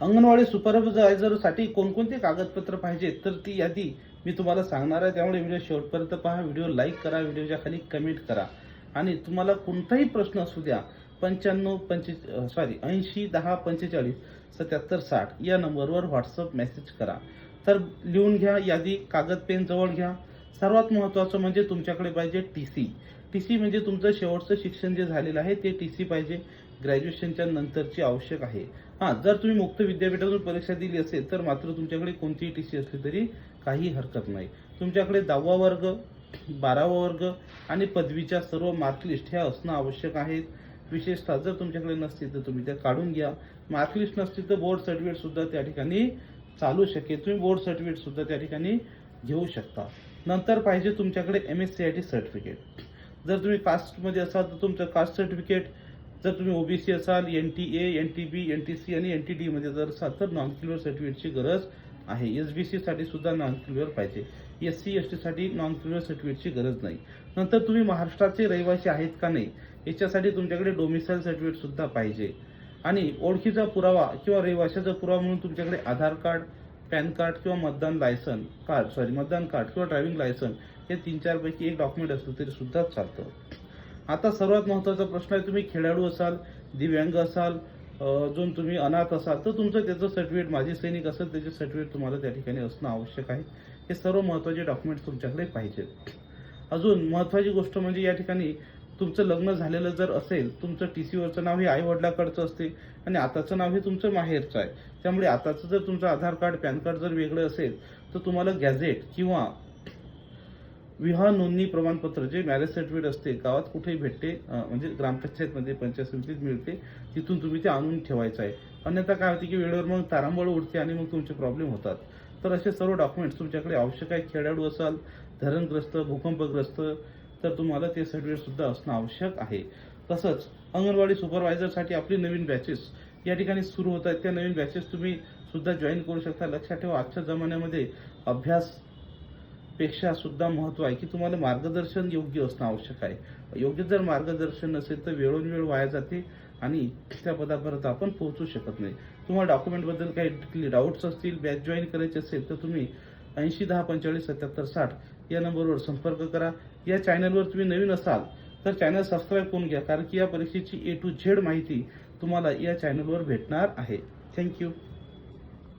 अंगणवाडी सुपरवायझरसाठी कोणकोणती कागदपत्र पाहिजे तर ती यादी मी तुम्हाला सांगणार आहे. त्यामुळे व्हिडिओ शेवटपर्यंत पहा. व्हिडिओ लाईक करा. व्हिडिओच्या खाली कमेंट करा. आणि तुम्हाला कोणताही प्रश्न असू द्या पंच्याण्णव पंचे सॉरी ऐंशी दहा पंचेचाळीस सत्याहत्तर साठ या नंबरवर व्हॉट्सअप मेसेज करा. तर लिहून घ्या यादी कागद पेन जवळ घ्या. सर्वात महत्त्वाचं म्हणजे तुमच्याकडे पाहिजे टी सी टी सी म्हणजे तुमचं शेवटचं शिक्षण जे झालेलं आहे ते टी सी पाहिजे. ग्रॅज्युएशनच्या नंतरची आवश्यक आहे. हां जर तुम्ही मुक्त विद्यापीठातून परीक्षा दिली असेल तर मात्र तुमच्याकडे कोणतीही टी सी असली तरी काही हरकत नाही. तुमच्याकडे दहावा वर्ग बारावा वर्ग आणि पदवीच्या सर्व मार्कलिस्ट ह्या असणं आवश्यक आहेत. विशेषतः जर तुमच्याकडे नसतील तर तुम्ही त्या काढून घ्या. मार्कलिस्ट नसतील तर बोर्ड सर्टिफिकेटसुद्धा त्या ठिकाणी चालू शकेल. तुम्ही बोर्ड सर्टिफिकेटसुद्धा त्या ठिकाणी घेऊ शकता. नंतर पाहिजे तुमच्याकडे M S C I T certificate जर तुम्ही कास्टमध्ये असाल तर तुमचं कास्ट सर्टिफिकेट जर तुम्ही ओबीसी असाल N T A N T B N T C आणि एन टी डीमध्ये जर असाल तर नॉन क्लिअर सर्टिफिकेटची गरज आहे एस बी सीसाठी सुद्धा नॉन क्लिअर पाहिजे एस सी एस टीसाठी नॉन क्लिअर सर्टिफिकेटची गरज नाही. नंतर तुम्ही महाराष्ट्राचे रहिवासी आहेत का नाही याच्यासाठी तुमच्याकडे डोमिसाईल सर्टिफिकेट सुद्धा पाहिजे. आणि ओळखीचा पुरावा किंवा रहिवाशाचा पुरावा म्हणून तुमच्याकडे आधार कार्ड पॅन कार्ड किंवा मतदान लायसन कार्ड सॉरी मतदान कार्ड किंवा ड्रायव्हिंग लायसन हे तीन चारपैकी एक डॉक्युमेंट असलं तरी सुद्धा चालतं. आता सर्वात महत्त्वाचा प्रश्न आहे तुम्ही खेळाडू असाल दिव्यांग असाल अजून तुम्ही अनाथ असाल तर तुमचं त्याचं सर्टिफिकेट माझी सैनिक असेल त्याचे सर्टिफिकेट तुम्हाला त्या ठिकाणी असणं आवश्यक आहे. हे सर्व महत्त्वाचे डॉक्युमेंट्स तुमच्याकडे पाहिजेत. अजून महत्त्वाची गोष्ट म्हणजे या ठिकाणी तुमचं लग्न झालेलं जर असेल तुमचं टी सीवरचं नाव हे आईवडिलाकडचं असते आणि आताचं नाव हे तुमचं माहेरचं आहे. त्यामुळे आताचं जर तुमचं आधार कार्ड पॅन कार्ड जर वेगळं असेल तर तुम्हाला गॅझेट किंवा विवाह नोंदणी प्रमाणपत्र जे मॅरेज सर्टिफिकेट असते गावात कुठेही भेटते म्हणजे ग्रामपंचायतमध्ये पंचायत समितीत मिळते तिथून तुम्ही ते आणून ठेवायचं आहे. अन्यथा काय होते की वेळेवर मग तारांबळ उडते आणि मग तुमचे प्रॉब्लेम होतात. तर असे सर्व डॉक्युमेंट्स तुमच्याकडे आवश्यक आहे. खेळाडू असाल धरणग्रस्त भूकंपग्रस्त तर तुम्हाला ते सर्टिफिकेट सुद्धा असणं आवश्यक आहे. तसंच अंगणवाडी सुपरवायझरसाठी आपली नवीन बॅचेस या ठिकाणी सुरू होत आहेत. त्या नवीन बॅचेस तुम्ही सुद्धा जॉईन करू शकता. लक्षात ठेवा आजच्या जमान्यामध्ये अभ्यास पेक्षा सुद्धा महत्त्व आहे की तुम्हाला मार्गदर्शन योग्य असणं आवश्यक आहे. योग्य जर मार्गदर्शन नसेल तर वेळोनवेळ वाया जाते आणि त्या पदापर्यंत आपण पोहोचू शकत नाही. तुम्हाला डॉक्युमेंटबद्दल काही डाऊट्स असतील बॅच जॉईन करायचे असेल तर तुम्ही ऐंशी दहा पंचेचाळीस सत्याहत्तर साठ या नंबरवर संपर्क करा. या चॅनलवर तुम्ही नवीन असाल तर चॅनल सबस्क्राईब करून घ्या कारण की या परीक्षेची ए टू झेड माहिती तुम्हाला या चॅनलवर भेटणार आहे. थँक्यू